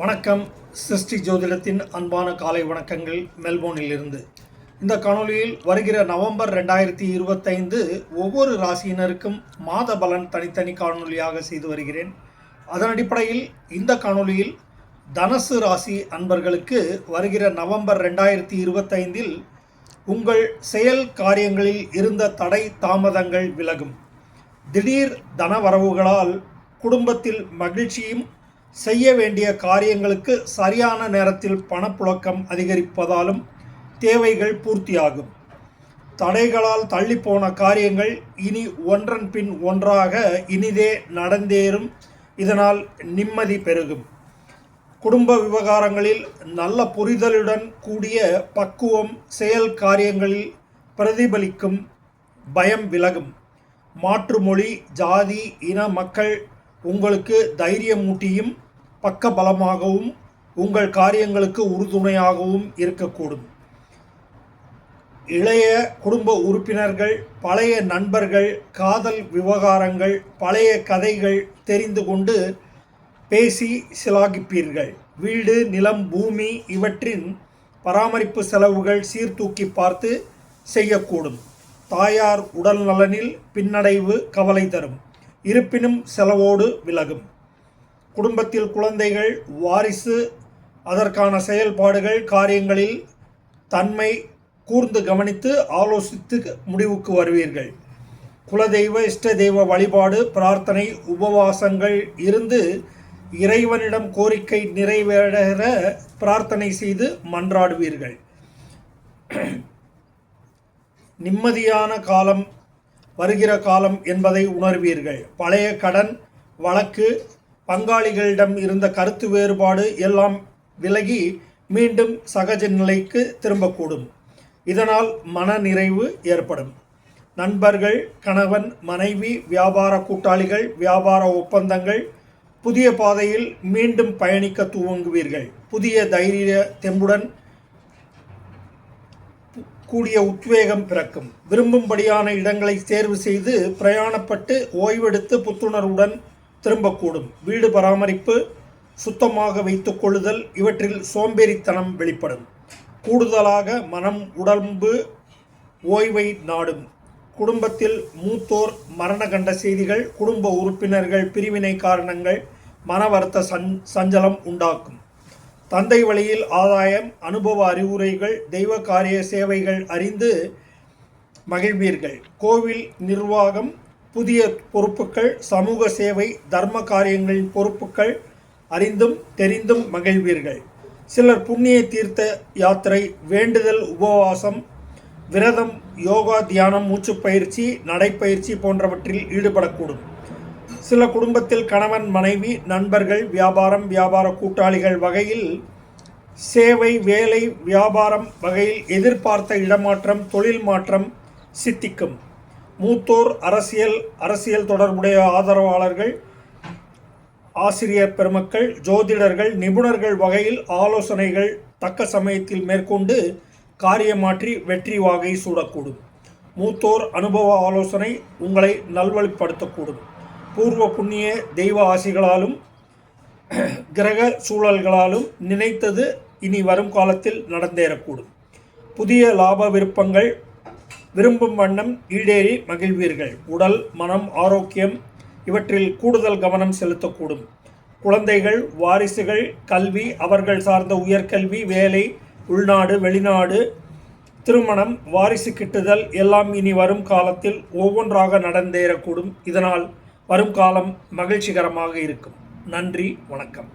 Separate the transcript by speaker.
Speaker 1: வணக்கம். சிருஷ்டி ஜோதிடத்தின் அன்பான காலை வணக்கங்கள் மெல்போர்னில் இருந்து இந்த காணொளியில் வருகிற நவம்பர் ரெண்டாயிரத்தி இருபத்தைந்து ஒவ்வொரு ராசியினருக்கும் மாத பலன் தனித்தனி காணொளியாக செய்து வருகிறேன். அதன் அடிப்படையில் இந்த காணொளியில் தனசு ராசி அன்பர்களுக்கு வருகிற நவம்பர் ரெண்டாயிரத்தி இருபத்தைந்தில் உங்கள் செயல் காரியங்களில் இருந்த தடை தாமதங்கள் விலகும். திடீர் தனவரவுகளால் குடும்பத்தில் மகிழ்ச்சியும் செய்ய வேண்டிய காரியங்களுக்கு சரியான நேரத்தில் பணப்புழக்கம் அதிகரிப்பதாலும் தேவைகள் பூர்த்தியாகும். தடைகளால் தள்ளிப்போன காரியங்கள் இனி ஒன்றன் பின் ஒன்றாக இனிதே நடந்தேறும். இதனால் நிம்மதி பெருகும். குடும்ப விவகாரங்களில் நல்ல புரிதலுடன் கூடிய பக்குவம் செயல் காரியங்களில் பிரதிபலிக்கும் பயம் விலகும். மாற்று மொழி ஜாதி இன மக்கள் உங்களுக்கு தைரியமூட்டியும் பக்க பலமாகவும் உங்கள் காரியங்களுக்கு உறுதுணையாகவும் இருக்கக்கூடும். இளைய குடும்ப உறுப்பினர்கள் பழைய நண்பர்கள் காதல் விவகாரங்கள் பழைய கதைகள் தெரிந்து கொண்டு பேசி சிலாகிப்பீர்கள். வீடு நிலம் பூமி இவற்றின் பராமரிப்பு செலவுகள் சீர்தூக்கி பார்த்து செய்யக்கூடும். தாயார் உடல் நலனில் பின்னடைவு கவலை தரும். இருப்பினும் செலவோடு விலகும். குடும்பத்தில் குழந்தைகள் வாரிசு அதற்கான செயல்பாடுகள் காரியங்களில் தன்மை கூர்ந்து கவனித்து ஆலோசித்து முடிவுக்கு வருவீர்கள். குலதெய்வ இஷ்ட தெய்வ வழிபாடு பிரார்த்தனை உபவாசங்கள் இருந்து இறைவனிடம் கோரிக்கை நிறைவேற பிரார்த்தனை செய்து மன்றாடுவீர்கள். நிம்மதியான காலம் வருகிற காலம் என்பதை உணர்வீர்கள். பழைய கடன் வழக்கு பங்காளிகளிடம் இருந்த கருத்து வேறுபாடு எல்லாம் விலகி மீண்டும் சகஜ நிலைக்கு திரும்பக்கூடும். இதனால் மன நிறைவு ஏற்படும். நண்பர்கள் கணவன் மனைவி வியாபார கூட்டாளிகள் வியாபார ஒப்பந்தங்கள் புதிய பாதையில் மீண்டும் பயணிக்க துவங்குவீர்கள். புதிய தைரிய தெம்புடன் கூடிய உத்வேகம் பிறக்கும். விரும்பும்படியான இடங்களை தேர்வு செய்து பிரயாணப்பட்டு ஓய்வெடுத்து புத்துணர்வுடன் திரும்பக்கூடும். வீடு பராமரிப்பு சுத்தமாக வைத்துக் கொள்ளுதல் இவற்றில் சோம்பேறித்தனம் வெளிப்படும். கூடுதலாக மனம் உடம்பு ஓய்வை நாடும். குடும்பத்தில் மூத்தோர் மரண கண்ட செய்திகள் குடும்ப உறுப்பினர்கள் பிரிவினை காரணங்கள் மன வருத்த சஞ் சஞ்சலம் உண்டாக்கும். தந்தை வழியில் ஆதாயம் அனுபவ அறிவுரைகள் தெய்வ காரிய சேவைகள் அறிந்து மகிழ்வீர்கள். கோவில் நிர்வாகம் புதிய பொறுப்புகள் சமூக சேவை தர்ம காரியங்களின் பொறுப்புகள் அறிந்தும் தெரிந்தும் மகிழ்வீர்கள். சிலர் புண்ணிய தீர்த்த யாத்திரை வேண்டுதல் உபவாசம் விரதம் யோகா தியானம் மூச்சுப்பயிற்சி நடைப்பயிற்சி போன்றவற்றில் ஈடுபடக்கூடும். சில குடும்பத்தில் கணவன் மனைவி நண்பர்கள் வியாபாரம் வியாபார கூட்டாளிகள் வகையில் சேவை வேலை வியாபாரம் வகையில் எதிர்பார்த்த இடமாற்றம் தொழில் மாற்றம் சித்திக்கும். மூத்தோர் அரசியல் அரசியல் தொடர்புடைய ஆதரவாளர்கள் ஆசிரியர் பெருமக்கள் ஜோதிடர்கள் நிபுணர்கள் வகையில் ஆலோசனைகள் தக்க சமயத்தில் மேற்கொண்டு காரியமாற்றி வெற்றி வாகை சூடக்கூடும். மூத்தோர் அனுபவ ஆலோசனை உங்களை நல்வழிப்படுத்தக்கூடும். பூர்வ புண்ணிய தெய்வ ஆசிகளாலும் கிரக சூழல்களாலும் நினைத்தது இனி வரும் காலத்தில் நடந்தேறக்கூடும். புதிய லாப விருப்பங்கள் விரும்பும் வண்ணம் ஈடேறி மகிழ்வீர்கள். உடல் மனம் ஆரோக்கியம் இவற்றில் கூடுதல் கவனம் செலுத்தக்கூடும். குழந்தைகள் வாரிசுகள் கல்வி அவர்கள் சார்ந்த உயர்கல்வி வேலை உள்நாடு வெளிநாடு திருமணம் வாரிசு கிட்டுதல் எல்லாம் இனி வரும் காலத்தில் ஒவ்வொன்றாக நடந்தேறக்கூடும். இதனால் வரும் காலம் மகிழ்ச்சிகரமாக இருக்கும். நன்றி வணக்கம்.